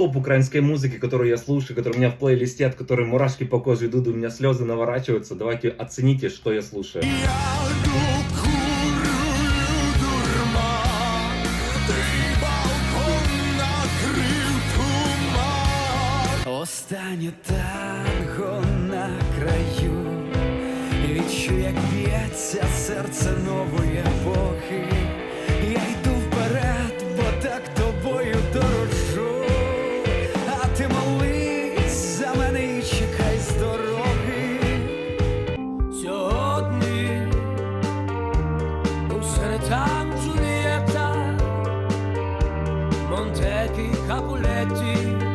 топ украинской музыки, которую я слушаю, которая у меня в плейлисте, от которой мурашки по коже идут, у меня слезы наворачиваются. Давайте оцените, что я слушаю. Останнє танго на краю, відчуй, як б'ється серце нової Montecchi, Capuletti.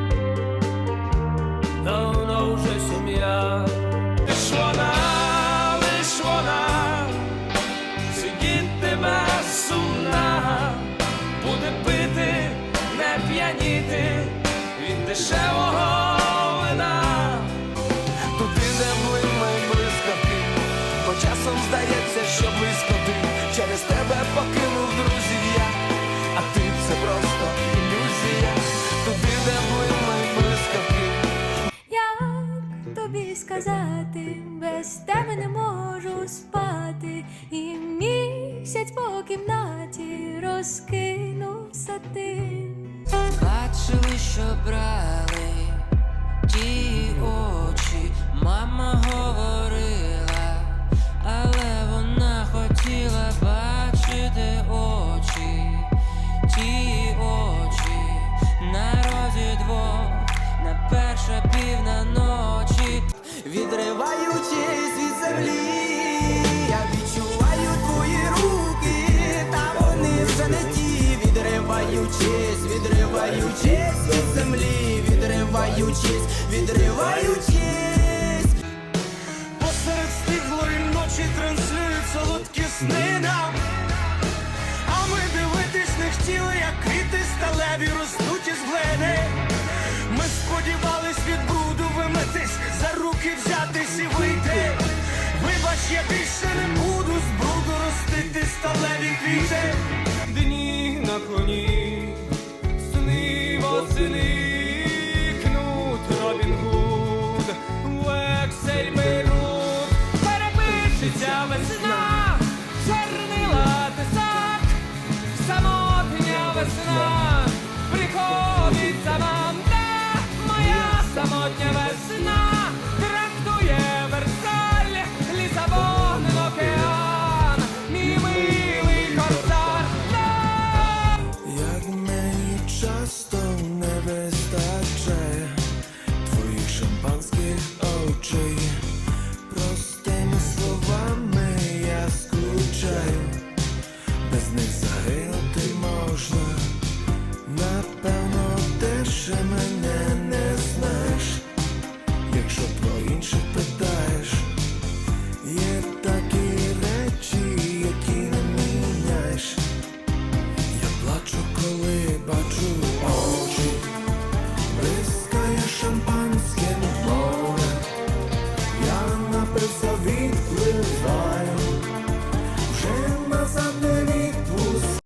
Спати, і місяць по кімнаті розкинув сатин. Бачили, що брали ті очі, мама говорила, але вона хотіла бачити очі, ті очі на розі двох, на перша півна ночі. Відриваючись від землі, відриваючись, відриваючись від землі, відриваючись, відриваючись. Посеред стиглої ночі транслюють солодкі сни нам. А ми дивитись не хотіли, як квіти сталеві ростуть із глини. Ми сподівались від бруду вимитись, за руки взятись і вийти. Вибач, я більше не буду з бруду ростити сталеві квіти. Сьогодні весна трактує Версаль, Лісабон, океан, мій милий корсар. Як мені часто не вистачає твоїх шампанських очей, простими словами я скучаю, без них загинути можна, напевно, тише мене. pensar.